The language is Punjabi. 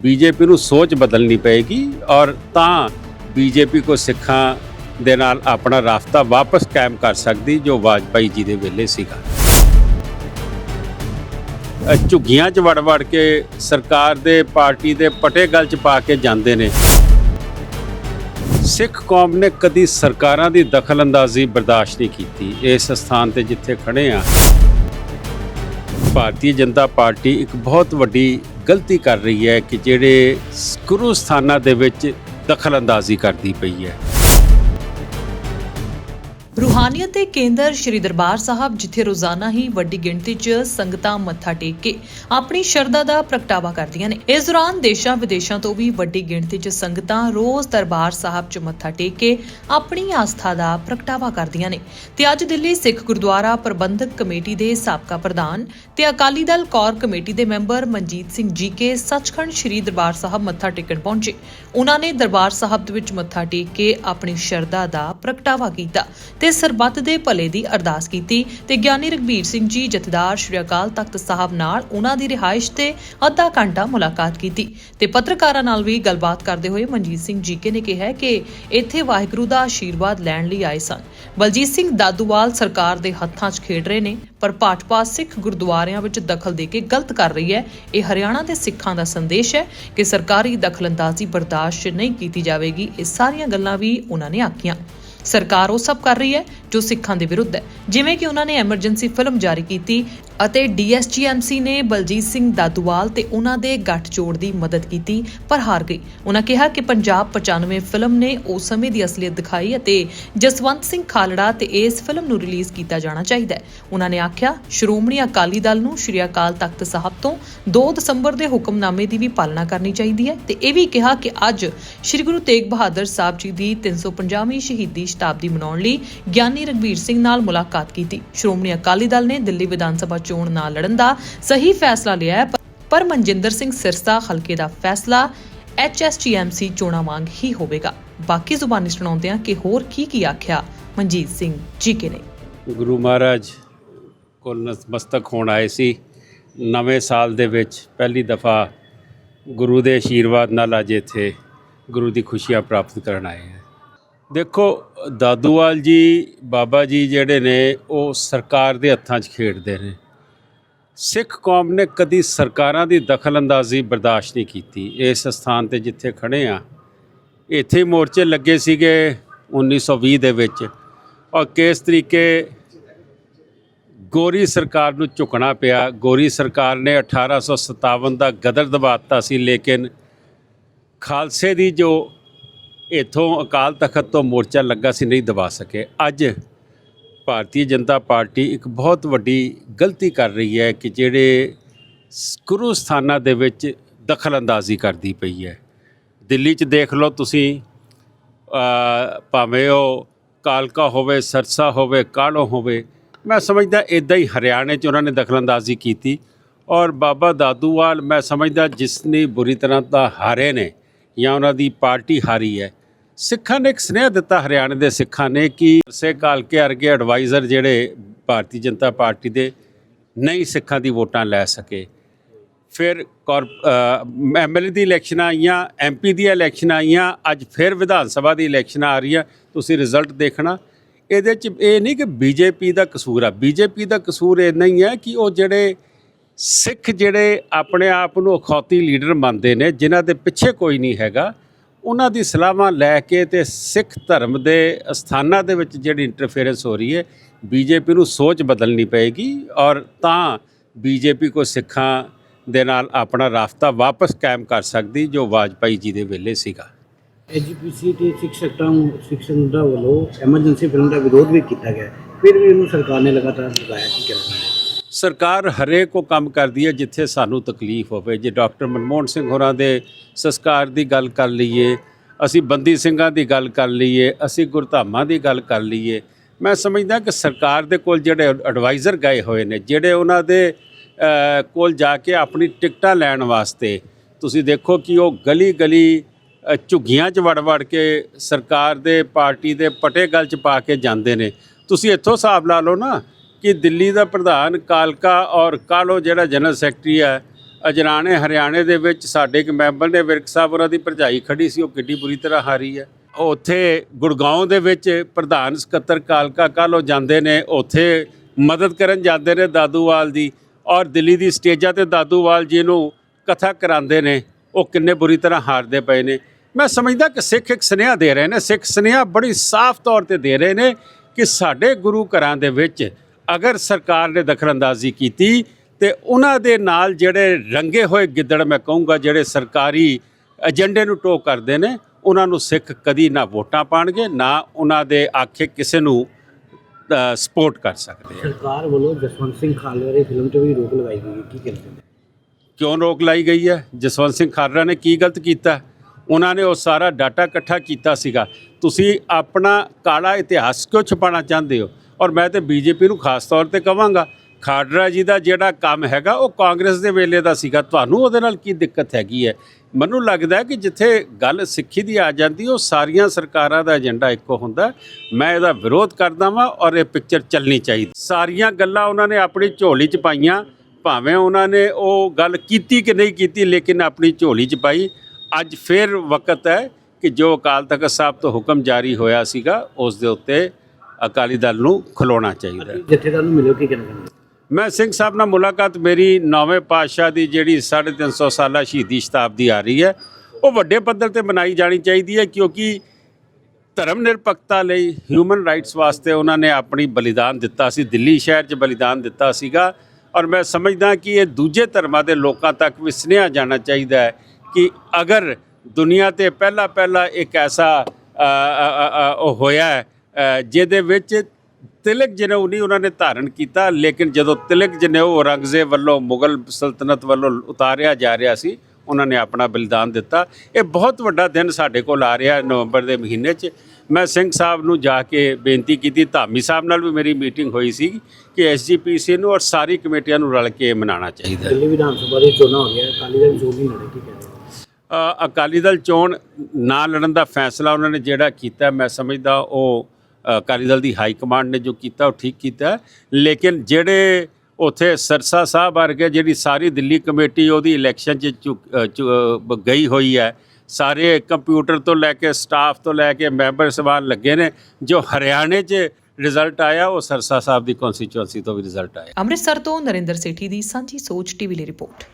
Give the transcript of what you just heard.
ਬੀਜੇਪੀ ਨੂੰ ਸੋਚ ਬਦਲਣੀ ਪਏਗੀ ਔਰ ਤਾਂ ਬੀਜੇਪੀ ਕੋ ਸਿੱਖਾਂ ਦੇ ਨਾਲ ਆਪਣਾ ਰਾਫਤਾ ਵਾਪਸ ਕਾਇਮ ਕਰ ਸਕਦੀ ਜੋ ਵਾਜਪਾਈ ਜੀ ਦੇ ਵੇਲੇ ਸੀਗਾ। ਝੁੱਗੀਆਂ 'ਚ ਵੜ ਵੜ ਕੇ ਸਰਕਾਰ ਦੇ, ਪਾਰਟੀ ਦੇ ਪਟੇ ਗਲ 'ਚ ਪਾ ਕੇ ਜਾਂਦੇ ਨੇ। ਸਿੱਖ ਕੌਮ ਨੇ ਕਦੀ ਸਰਕਾਰਾਂ ਦੀ ਦਖਲਅੰਦਾਜ਼ੀ ਬਰਦਾਸ਼ਤ ਨਹੀਂ ਕੀਤੀ। ਇਸ ਸਥਾਨ ਤੇ ਜਿੱਥੇ ਖੜੇ ਆ, ਭਾਰਤੀ ਜਨਤਾ ਪਾਰਟੀ ਇੱਕ ਬਹੁਤ ਵੱਡੀ ਗਲਤੀ ਕਰ ਰਹੀ ਹੈ ਕਿ ਜਿਹੜੇ ਗੁਰੂ ਸਥਾਨਾਂ ਦੇ ਵਿੱਚ ਦਖਲਅੰਦਾਜ਼ੀ ਕਰਦੀ ਪਈ ਹੈ। ਰੂਹਾਨੀਅਤ ਦੇ ਕੇਂਦਰ ਸ੍ਰੀ ਦਰਬਾਰ ਸਾਹਿਬ, ਜਿੱਥੇ ਰੋਜ਼ਾਨਾ ਹੀ ਵੱਡੀ ਗਿਣਤੀ 'ਚ ਸੰਗਤਾਂ ਮੱਥਾ ਟੇਕ ਕੇ ਆਪਣੀ ਸ਼ਰਧਾ ਦਾ ਪ੍ਰਗਟਾਵਾ ਕਰਦੀਆਂ ਨੇ। ਇਸ ਦੌਰਾਨ ਦੇਸ਼ਾਂ ਵਿਦੇਸ਼ਾਂ ਤੋਂ ਵੀ ਵੱਡੀ ਗਿਣਤੀ 'ਚ ਸੰਗਤਾਂ ਰੋਜ਼ ਦਰਬਾਰ ਸਾਹਿਬ 'ਚ ਮੱਥਾ ਟੇਕ ਕੇ ਆਪਣੀ ਆਸਥਾ ਦਾ ਪ੍ਰਗਟਾਵਾ ਕਰਦੀਆਂ ਨੇ। ਤੇ ਅੱਜ ਦਿੱਲੀ ਸਿੱਖ ਗੁਰਦੁਆਰਾ ਪ੍ਰਬੰਧਕ ਕਮੇਟੀ ਦੇ ਸਾਬਕਾ ਪ੍ਰਧਾਨ ਤੇ ਅਕਾਲੀ ਦਲ ਕੌਰ ਕਮੇਟੀ ਦੇ member Manjit Singh G K Sachkhand Sri Darbar Sahib ਮੱਥਾ ਟੇਕਣ ਪਹੁੰਚੇ। ਉਹਨਾਂ ਨੇ ਦਰਬਾਰ ਸਾਹਿਬ ਦੇ ਵਿੱਚ ਮੱਥਾ ਟੇਕ ਕੇ ਆਪਣੀ ਸ਼ਰਧਾ ਦਾ ਪ੍ਰਗਟਾਵਾ ਕੀਤਾ ਤੇ ਸਰਬੱਤ ਦੇ ਭਲੇ ਦੀ ਅਰਦਾਸ ਕੀਤੀ ਤੇ ਗਿਆਨੀ ਰਗਵੀਰ ਸਿੰਘ ਜੀ, ਜਥੇਦਾਰ ਸ਼੍ਰੀ ਅਕਾਲ ਤਖਤ ਸਾਹਿਬ ਨਾਲ ਉਹਨਾਂ ਦੀ ਰਿਹਾਇਸ਼ ਤੇ ਅੱਧਾ ਘੰਟਾ ਮੁਲਾਕਾਤ ਕੀਤੀ ਤੇ ਪੱਤਰਕਾਰਾਂ ਨਾਲ ਵੀ ਗੱਲਬਾਤ ਕਰਦੇ ਹੋਏ ਮਨਜੀਤ ਸਿੰਘ ਜੀਕੇ ਨੇ ਕਿਹਾ ਕਿ ਇੱਥੇ ਵਾਹਿਗੁਰੂ ਦਾ ਆਸ਼ੀਰਵਾਦ ਲੈਣ ਲਈ ਆਏ ਸਨ। ਬਲਜੀਤ ਸਿੰਘ ਦਾਦੂਵਾਲ ਸਰਕਾਰ ਦੇ ਹੱਥਾਂ 'ਚ ਖੇਡ ਰਹੇ ਨੇ, ਪਰ ਭਾਜਪਾ ਸਿੱਖ ਗੁਰਦੁਆਰਿਆਂ ਵਿੱਚ ਦਖਲ ਦੇ ਕੇ ਗਲਤ ਕਰ ਰਹੀ ਹੈ। ਇਹ ਹਰਿਆਣਾ ਦੇ ਸਿੱਖਾਂ ਦਾ ਸੰਦੇਸ਼ ਹੈ ਕਿ ਸਰਕਾਰੀ ਦਖਲਅੰਦਾਜ਼ੀ ਬਰਦਾਸ਼ਤ ਨਹੀਂ ਕੀਤੀ ਜਾਵੇਗੀ। ਇਹ ਸਾਰੀਆਂ ਗੱਲਾਂ ਵੀ ਉਹਨਾਂ ਨੇ ਆਖੀਆਂ। ਸਰਕਾਰ ਉਹ ਸਭ ਕਰ ਰਹੀ ਹੈ ਜੋ ਸਿੱਖਾਂ ਦੇ ਵਿਰੁੱਧ ਹੈ। ਜਿਵੇਂ ਕਿ ਉਹਨਾਂ ਨੇ ਐਮਰਜੈਂਸੀ ਫਿਲਮ ਜਾਰੀ ਕੀਤੀ ਅਤੇ ਡੀਐਸਜੀਐਮਸੀ ਨੇ ਬਲਜੀਤ ਸਿੰਘ ਦਾਦੂਵਾਲ ਤੇ ਉਹਨਾਂ ਦੇ ਗੱਠਜੋੜ ਦੀ ਮਦਦ ਕੀਤੀ, ਪਰ ਹਾਰ ਗਈ। ਉਹਨਾਂ ਕਿਹਾ ਕਿ ਪੰਜਾਬ 95 ਫਿਲਮ ਨੇ ਉਸ ਸਮੇਂ ਦੀ ਅਸਲੀਅਤ ਦਿਖਾਈ ਅਤੇ ਜਸਵੰਤ ਸਿੰਘ ਖਾਲੜਾ ਤੇ ਇਸ ਫਿਲਮ ਨੂੰ ਰਿਲੀਜ਼ ਕੀਤਾ ਜਾਣਾ ਚਾਹੀਦਾ ਹੈ। ਉਹਨਾਂ ਨੇ ਆਖਿਆ, ਸ਼੍ਰੋਮਣੀ ਅਕਾਲੀ ਦਲ ਨੂੰ ਸ਼੍ਰੀ ਅਕਾਲ ਤਖਤ ਸਾਹਿਬ ਤੋਂ 2 ਦਸੰਬਰ ਦੇ ਹੁਕਮਨਾਮੇ ਦੀ ਵੀ ਪਾਲਣਾ ਕਰਨੀ ਚਾਹੀਦੀ ਹੈ। ਤੇ ਇਹ ਵੀ ਕਿਹਾ ਕਿ ਅੱਜ ਸ਼੍ਰੀ ਗੁਰੂ ਤੇਗ ਬਹਾਦਰ ਸਾਹਿਬ ਜੀ ਦੀ 350ਵੀਂ ਸ਼ਹੀਦੀ ਸ਼ਤਾਬਦੀ ਮਨਾਉਣ ਲਈ ਗਿਆਨੀ ਰਗਵੀਰ ਸਿੰਘ ਨਾਲ ਮੁਲਾਕਾਤ ਕੀਤੀ। ਸ਼੍ਰੋਮਣੀ ਅਕਾਲੀ ਦਲ ਨੇ ਦਿੱਲੀ ਵਿਧਾਨ ਸਭਾ ਚੋਣ ਨਾ ਲੜਨ ਦਾ ਸਹੀ ਫੈਸਲਾ ਲਿਆ ਹੈ, ਪਰ- ਮਨਜਿੰਦਰ ਸਿੰਘ ਸਿਰਸਾ ਹਲਕੇ ਦਾ ਫੈਸਲਾ ਐਚਐਸਟੀਐਮਸੀ ਚੋਣਾਂ ਵਾਂਗ ਹੀ ਹੋਵੇਗਾ। ਬਾਕੀ ਜ਼ੁਬਾਨੀ ਸੁਣਾਉਂਦੇ ਹਾਂ ਕਿ ਹੋਰ ਕੀ ਕੀ ਆਖਿਆ ਮਨਜੀਤ ਸਿੰਘ ਜੀਕੇ ਨੇ। ਗੁਰੂ ਮਹਾਰਾਜ ਕੋਲ ਨਤਮਸਤਕ ਹੋਣ ਆਏ ਸੀ। ਨਵੇਂ ਸਾਲ ਦੇ ਵਿੱਚ ਪਹਿਲੀ ਦਫਾ ਗੁਰੂ ਦੇ ਆਸ਼ੀਰਵਾਦ ਨਾਲ ਅੱਜ ਇੱਥੇ ਗੁਰੂ ਦੀ ਖੁਸ਼ੀਆਂ ਪ੍ਰਾਪਤ ਕਰਨ ਆਏ ਹੈ। ਦੇਖੋ, ਦਾਦੂਵਾਲ ਜੀ, ਬਾਬਾ ਜੀ ਜਿਹੜੇ ਨੇ, ਉਹ ਸਰਕਾਰ ਦੇ ਹੱਥਾਂ 'ਚ ਖੇਡਦੇ ਨੇ। ਸਿੱਖ ਕੌਮ ਨੇ ਕਦੀ ਸਰਕਾਰਾਂ ਦੀ ਦਖਲਅੰਦਾਜ਼ੀ ਬਰਦਾਸ਼ਤ ਨਹੀਂ ਕੀਤੀ। ਇਸ ਸਥਾਨ ਤੇ ਜਿੱਥੇ ਖੜੇ ਆ, ਇੱਥੇ ਮੋਰਚੇ ਲੱਗੇ ਸੀਗੇ 1920 ਦੇ ਵਿੱਚ। ਔਰ ਕਿਸ ਤਰੀਕੇ ਗੋਰੀ ਸਰਕਾਰ ਨੂੰ ਝੁਕਣਾ ਪਿਆ। ਗੋਰੀ ਸਰਕਾਰ ਨੇ 1857 ਦਾ ਗਦਰ ਦਬਾਤਾ ਸੀ, ਲੇਕਿਨ ਖਾਲਸੇ ਦੀ ਜੋ ਇਥੋਂ ਅਕਾਲ ਤਖਤ ਤੋਂ ਮੋਰਚਾ ਲੱਗਾ ਸੀ, ਨਹੀਂ ਦਬਾ ਸਕੇ। ਅੱਜ ਭਾਰਤੀ ਜਨਤਾ ਪਾਰਟੀ ਇੱਕ ਬਹੁਤ ਵੱਡੀ ਗਲਤੀ ਕਰ ਰਹੀ ਹੈ ਕਿ ਜਿਹੜੇ ਗੁਰੂ ਸਥਾਨਾਂ ਦੇ ਵਿੱਚ ਦਖਲਅੰਦਾਜ਼ੀ ਕਰਦੀ ਪਈ ਹੈ। ਦਿੱਲੀ 'ਚ ਦੇਖ ਲਓ ਤੁਸੀਂ ਭਾਵੇਂ ਉਹ ਕਾਲਕਾ ਹੋਵੇ, ਸਰਸਾ ਹੋਵੇ, ਕਾਲੋ ਹੋਵੇ, ਮੈਂ ਸਮਝਦਾ ਇਦਾਂ ਹੀ ਹਰਿਆਣੇ 'ਚ ਉਹਨਾਂ ਨੇ ਦਖਲਅੰਦਾਜ਼ੀ ਕੀਤੀ ਔਰ ਬਾਬਾ ਦਾਦੂਵਾਲ, ਮੈਂ ਸਮਝਦਾ ਜਿਸ ਨੇ ਬੁਰੀ ਤਰ੍ਹਾਂ ਤਾਂ ਹਾਰੇ ਨੇ ਜਾਂ ਉਹਨਾਂ ਦੀ ਪਾਰਟੀ ਹਾਰੀ ਹੈ। ਸਿੱਖਾਂ ਨੇ ਇੱਕ ਸੁਨੇਹਾ ਦਿੱਤਾ ਹਰਿਆਣੇ ਦੇ ਸਿੱਖਾਂ ਨੇ ਕਿ ਸੇ ਕਾਲਕੇ ਅਰਗੇ ਐਡਵਾਈਜ਼ਰ ਜਿਹੜੇ ਭਾਰਤੀ ਜਨਤਾ ਪਾਰਟੀ ਦੇ ਨਹੀਂ ਸਿੱਖਾਂ ਦੀ ਵੋਟਾਂ ਲੈ ਸਕੇ। ਫਿਰ ਐਮਐਲਏ ਦੀ ਇਲੈਕਸ਼ਨ ਆਈਆਂ ਐਮਪੀ ਦੀ ਇਲੈਕਸ਼ਨ ਆਈਆਂ, ਅੱਜ ਫਿਰ ਵਿਧਾਨ ਸਭਾ ਦੀ ਇਲੈਕਸ਼ਨ ਆ ਰਹੀ ਆ ਤੁਸੀਂ ਰਿਜ਼ਲਟ ਦੇਖਣਾ। ਇਹਦੇ ਚ ਇਹ ਨਹੀਂ ਕਿ ਬੀਜੇਪੀ ਦਾ ਕਸੂਰ ਆ। ਬੀਜੇਪੀ ਦਾ ਕਸੂਰ ਇਹ ਨਹੀਂ ਹੈ ਕਿ ਉਹ ਜਿਹੜੇ ਸਿੱਖ ਜਿਹੜੇ ਆਪਣੇ ਆਪ ਨੂੰ ਅਖੌਤੀ ਲੀਡਰ ਮੰਨਦੇ ਨੇ, ਜਿਨ੍ਹਾਂ ਦੇ ਪਿੱਛੇ ਕੋਈ ਨਹੀਂ ਹੈਗਾ, ਉਹਨਾਂ ਦੀ ਸਲਾਹਾਂ ਲੈ ਕੇ ਤੇ ਸਿੱਖ ਧਰਮ ਦੇ ਅਸਥਾਨਾਂ ਦੇ ਵਿੱਚ ਜਿਹੜੀ ਇੰਟਰਫੇਰੈਂਸ ਹੋ ਰਹੀ ਹੈ, ਬੀਜੇਪੀ ਨੂੰ ਸੋਚ ਬਦਲਣੀ ਪਏਗੀ ਔਰ ਤਾਂ ਬੀਜੇਪੀ ਕੋ ਸਿੱਖਾਂ ਦੇ ਨਾਲ ਆਪਣਾ ਰਾਫਤਾ ਵਾਪਸ ਕਾਇਮ ਕਰ ਸਕਦੀ, ਜੋ ਵਾਜਪਾਈ ਜੀ ਦੇ ਵੇਲੇ ਸੀਗਾ। ਐਜੀਪੀਸੀ ਤੇ ਸਿੱਖ ਸਕਤਾਂ ਸਿੱਖ ਵੱਲੋਂ ਐਮਰਜੈਂਸੀ ਫਿਲਮ ਦਾ ਵਿਰੋਧ ਵੀ ਕੀਤਾ ਗਿਆ। ਫਿਰ ਵੀ ਇਹਨੂੰ ਸਰਕਾਰ ਨੇ ਲਗਾਤਾਰ ਲਗਾਇਆ, ਕਿ ਕਰਨਾ ਹੈ? ਸਰਕਾਰ ਹਰੇਕ ਉਹ ਕੰਮ ਕਰਦੀ ਹੈ ਜਿੱਥੇ ਸਾਨੂੰ ਤਕਲੀਫ ਹੋਵੇ। ਜੇ ਡਾਕਟਰ ਮਨਮੋਹਨ ਸਿੰਘ ਹੋਰਾਂ ਦੇ ਸੰਸਕਾਰ ਦੀ ਗੱਲ ਕਰ ਲਈਏ, ਅਸੀਂ ਬੰਦੀ ਸਿੰਘਾਂ ਦੀ ਗੱਲ ਕਰ ਲਈਏ, ਅਸੀਂ ਗੁਰਧਾਮਾਂ ਦੀ ਗੱਲ ਕਰ ਲਈਏ, ਮੈਂ ਸਮਝਦਾ ਕਿ ਸਰਕਾਰ ਦੇ ਕੋਲ ਜਿਹੜੇ ਐਡਵਾਈਜ਼ਰ ਗਏ ਹੋਏ ਨੇ, ਜਿਹੜੇ ਉਹਨਾਂ ਦੇ ਕੋਲ ਜਾ ਕੇ ਆਪਣੀ ਟਿਕਟਾਂ ਲੈਣ ਵਾਸਤੇ, ਤੁਸੀਂ ਦੇਖੋ ਕਿ ਉਹ ਗਲੀ ਗਲੀ ਝੁੱਗੀਆਂ 'ਚ ਵੜ ਵੜ ਕੇ ਸਰਕਾਰ ਦੇ ਪਾਰਟੀ ਦੇ ਪਟੇ ਗਲ 'ਚ ਪਾ ਕੇ ਜਾਂਦੇ ਨੇ। ਤੁਸੀਂ ਇੱਥੋਂ ਹਿਸਾਬ ਲਾ ਲਓ ਨਾ ਕਿ ਦਿੱਲੀ ਦਾ ਪ੍ਰਧਾਨ ਕਾਲਕਾ ਔਰ ਕਾਲੋ ਜਿਹੜਾ ਜਨਰਲ ਸੈਕਟਰੀ ਹੈ ਅਜਰਾਣੇ ਹਰਿਆਣੇ ਦੇ ਵਿੱਚ ਸਾਡੇ ਇੱਕ ਮੈਂਬਰ ਨੇ ਵਿਰਕ ਸਾਹਿਬ, ਉਹਨਾਂ ਦੀ ਭਰਜਾਈ ਖੜੀ ਸੀ, ਉਹ ਕਿੱਡੀ ਬੁਰੀ ਤਰ੍ਹਾਂ ਹਾਰੀ ਹੈ। ਉੱਥੇ ਗੁੜਗਾਉਂ ਦੇ ਵਿੱਚ ਪ੍ਰਧਾਨ ਸਕੱਤਰ ਕਾਲਕਾ ਕੱਲ੍ਹ ਜਾਂਦੇ ਨੇ, ਉੱਥੇ ਮਦਦ ਕਰਨ ਜਾਂਦੇ ਨੇ ਦਾਦੂਵਾਲ ਦੀ ਔਰ ਦਿੱਲੀ ਦੀ ਸਟੇਜਾਂ ਤੇ ਦਾਦੂਵਾਲ ਜੀ ਨੂੰ ਕਥਾ ਕਰਾਉਂਦੇ ਨੇ, ਉਹ ਕਿੰਨੇ ਬੁਰੀ ਤਰ੍ਹਾਂ ਹਾਰਦੇ ਪਏ ਨੇ। ਮੈਂ ਸਮਝਦਾ ਕਿ ਸਿੱਖ ਇੱਕ ਸੁਨੇਹਾ ਦੇ ਰਹੇ ਨੇ, ਸਿੱਖ ਸੁਨੇਹਾ ਬੜੀ ਸਾਫ਼ ਤੌਰ ਤੇ ਦੇ ਰਹੇ ਨੇ ਕਿ ਸਾਡੇ ਗੁਰੂ ਘਰਾਂ ਦੇ ਵਿੱਚ ਅਗਰ ਸਰਕਾਰ ਨੇ ਦਖਲਅੰਦਾਜ਼ੀ ਕੀਤੀ ਤੇ ਉਹਨਾਂ ਦੇ ਨਾਲ ਜਿਹੜੇ ਰੰਗੇ ਹੋਏ ਗਿੱਦੜ ਮੈਂ ਕਹੂੰਗਾ ਜਿਹੜੇ ਸਰਕਾਰੀ ਏਜੰਡੇ ਨੂੰ ਟੋ ਕਰਦੇ ਨੇ ਉਹਨਾਂ ਨੂੰ ਸਿੱਖ ਕਦੀ ਨਾ ਵੋਟਾਂ ਪਾਣਗੇ ਨਾ ਉਹਨਾਂ ਦੇ ਆਖੇ ਕਿਸੇ ਨੂੰ ਸਪੋਰਟ ਕਰ ਸਕਦੇ ਆ। ਸਰਕਾਰ ਵੱਲੋਂ ਜਸਵੰਤ ਸਿੰਘ ਖਾਲੜੇ ਦੀ ਫਿਲਮ ਤੇ ਵੀ ਰੋਕ ਲਗਾਈ ਗਈ ਕੀ ਕਹਿੰਦੇ ਨੇ? ਕਿਉਂ ਰੋਕ ਲਾਈ ਗਈ ਹੈ? ਜਸਵੰਤ ਸਿੰਘ ਖਾਲੜਾ ਨੇ ਕੀ ਗਲਤ ਕੀਤਾ? ਉਹਨਾਂ ਨੇ ਉਹ ਸਾਰਾ ਡਾਟਾ ਇਕੱਠਾ ਕੀਤਾ ਸੀਗਾ। ਤੁਸੀਂ ਆਪਣਾ ਕਾਲਾ ਇਤਿਹਾਸ ਕਿਉਂ ਛੁਪਾਉਣਾ ਚਾਹੁੰਦੇ ਹੋ? ਔਰ ਮੈਂ ਤੇ ਬੀਜੇਪੀ ਨੂੰ ਖਾਸ ਤੌਰ ਤੇ ਕਵਾਂਗਾ, ਖਾਡਰਾ ਜੀ ਦਾ ਜਿਹੜਾ ਕੰਮ ਹੈਗਾ, ਉਹ ਕਾਂਗਰਸ ਦੇ ਵੇਲੇ ਦਾ ਸੀਗਾ। ਤੁਹਾਨੂੰ ਉਹਦੇ ਨਾਲ ਕੀ ਦਿੱਕਤ ਹੈਗੀ ਹੈ? ਮੈਨੂੰ ਲੱਗਦਾ ਕਿ ਜਿੱਥੇ ਗੱਲ ਸਿੱਖੀ ਦੀ ਆ ਜਾਂਦੀ, ਉਹ ਸਾਰੀਆਂ ਸਰਕਾਰਾਂ ਦਾ ਏਜੰਡਾ ਇੱਕੋ ਹੁੰਦਾ ਮੈਂ ਇਹਦਾ ਵਿਰੋਧ ਕਰਦਾ ਵਾਂ ਔਰ ਇਹ ਪਿਕਚਰ ਚੱਲਣੀ ਚਾਹੀਦੀ। ਸਾਰੀਆਂ ਗੱਲਾਂ ਉਹਨਾਂ ਨੇ ਆਪਣੀ ਝੋਲੀ 'ਚ ਪਾਈਆਂ। ਭਾਵੇਂ ਉਹਨਾਂ ਨੇ ਉਹ ਗੱਲ ਕੀਤੀ ਕਿ ਨਹੀਂ ਕੀਤੀ, ਲੇਕਿਨ ਆਪਣੀ ਝੋਲੀ 'ਚ ਪਾਈ। ਅੱਜ ਫਿਰ ਵਕਤ ਹੈ ਕਿ ਜੋ ਅਕਾਲ ਤਖਤ ਸਾਹਿਬ ਤੋਂ ਹੁਕਮ ਜਾਰੀ ਹੋਇਆ ਸੀਗਾ, ਉਸ ਦੇ ਉੱਤੇ ਅਕਾਲੀ ਦਲ ਨੂੰ ਖਲੋਣਾ ਚਾਹੀਦਾ ਹੈ। ਜਥੇਦਾਰ ਨੂੰ ਮਿਲਿਓ ਕੀ ਕਹਿਣਾ ਚਾਹੁੰਦੇ ਮੈਂ ਸਿੰਘ ਸਾਹਿਬ ਨਾਲ ਮੁਲਾਕਾਤ ਮੇਰੀ ਨੌਵੇਂ ਪਾਤਸ਼ਾਹ ਦੀ ਜਿਹੜੀ 350 ਸਾਲਾ ਸ਼ਹੀਦੀ ਸ਼ਤਾਬਦੀ ਆ ਰਹੀ ਹੈ ਉਹ ਵੱਡੇ ਪੱਧਰ ਤੇ ਮਨਾਈ ਜਾਣੀ ਚਾਹੀਦੀ ਹੈ ਕਿਉਂਕਿ ਧਰਮ ਨਿਰਪੱਖਤਾ ਲਈ ਹਿਊਮਨ ਰਾਈਟਸ ਵਾਸਤੇ ਉਹਨਾਂ ਨੇ ਆਪਣੀ ਬਲੀਦਾਨ ਦਿੱਤਾ ਸੀ ਦਿੱਲੀ ਸ਼ਹਿਰ 'ਚ ਬਲੀਦਾਨ ਦਿੱਤਾ ਸੀਗਾ ਔਰ ਮੈਂ ਸਮਝਦਾ ਕਿ ਇਹ ਦੂਜੇ ਧਰਮਾਂ ਦੇ ਲੋਕਾਂ ਤੱਕ ਵੀ ਸੁਨੇਹਾ ਜਾਣਾ ਚਾਹੀਦਾ ਹੈ ਕਿ ਅਗਰ ਦੁਨੀਆ ਤੇ ਪਹਿਲਾ ਪਹਿਲਾ ਇੱਕ ਐਸਾ ਉਹ ਹੋਇਆ ਹੈ, ਜਿਹਦੇ ਵਿੱਚ ਤਿਲਕ ਜਨੇਊ ਨਹੀਂ ਉਹਨਾਂ ਨੇ ਧਾਰਨ ਕੀਤਾ ਲੇਕਿਨ ਜਦੋਂ ਤਿਲਕ ਜਨੇਊ ਔਰੰਗਜ਼ੇਬ ਵੱਲੋਂ ਮੁਗਲ ਸਲਤਨਤ ਵੱਲੋਂ ਉਤਾਰਿਆ ਜਾ ਰਿਹਾ ਸੀ ਉਹਨਾਂ ਨੇ ਆਪਣਾ ਬਲੀਦਾਨ ਦਿੱਤਾ। ਇਹ ਬਹੁਤ ਵੱਡਾ ਦਿਨ ਸਾਡੇ ਕੋਲ ਆ ਰਿਹਾ ਨਵੰਬਰ ਦੇ ਮਹੀਨੇ 'ਚ। ਮੈਂ ਸਿੰਘ ਸਾਹਿਬ ਨੂੰ ਜਾ ਕੇ ਬੇਨਤੀ ਕੀਤੀ ਧਾਮੀ ਸਾਹਿਬ ਨਾਲ ਵੀ ਮੇਰੀ ਮੀਟਿੰਗ ਹੋਈ ਸੀ ਕਿ ਐਸਜੀਪੀਸੀ ਨੂੰ ਔਰ ਸਾਰੀ ਕਮੇਟੀਆਂ ਨੂੰ ਰਲ ਕੇ ਮਨਾਉਣਾ ਚਾਹੀਦਾ ਹੈ। ਦਿੱਲੀ ਵਿਧਾਨ ਸਭਾ ਦੀ ਚੋਣਾਂ ਹੋ ਗਿਆ ਅਕਾਲੀ ਦਲ ਚੋਣ ਨਹੀਂ ਲੜੇ ਕੀ ਕਹਿੰਦੇ ਅਕਾਲੀ ਦਲ ਚੋਣ ਨਾ ਲੜਨ ਦਾ ਫੈਸਲਾ ਉਹਨਾਂ ਨੇ ਜਿਹੜਾ ਕੀਤਾ ਮੈਂ ਸਮਝਦਾ ਉਹ ਅਕਾਲੀ ਦਲ ਦੀ ਹਾਈ ਕਮਾਂਡ ਨੇ ਜੋ ਕੀਤਾ, ਉਹ ਠੀਕ ਕੀਤਾ। ਲੇਕਿਨ ਜਿਹੜੇ ਉਥੇ ਸਰਸਾ ਸਾਹਿਬ ਵਰਗੇ ਜਿਹੜੀ ਸਾਰੀ ਦਿੱਲੀ ਕਮੇਟੀ, ਉਹਦੀ ਇਲੈਕਸ਼ਨ 'ਚ ਚੁੱਕ- ਚੁ- ਗਈ ਹੋਈ ਹੈ। ਸਾਰੇ ਕੰਪਿਊਟਰ ਤੋਂ ਲੈ ਕੇ ਸਟਾਫ ਤੋਂ ਲੈ ਕੇ ਮੈਂਬਰ ਸਵਾਲ ਲੱਗੇ ਨੇ। ਜੋ ਹਰਿਆਣੇ 'ਚ ਰਿਜ਼ਲਟ ਆਇਆ, ਉਹ ਸਰਸਾ ਸਾਹਿਬ ਦੀ ਕਨਸਟੀਚੁਐਂਸੀ ਤੋਂ ਵੀ ਰਿਜ਼ਲਟ ਆਇਆ। ਅੰਮ੍ਰਿਤਸਰ ਤੋਂ ਨਰਿੰਦਰ ਸੇਠੀ ਦੀ ਸਾਂਝੀ ਸੋਚ ਟੀਵੀ ਲਈ ਰਿਪੋਰਟ।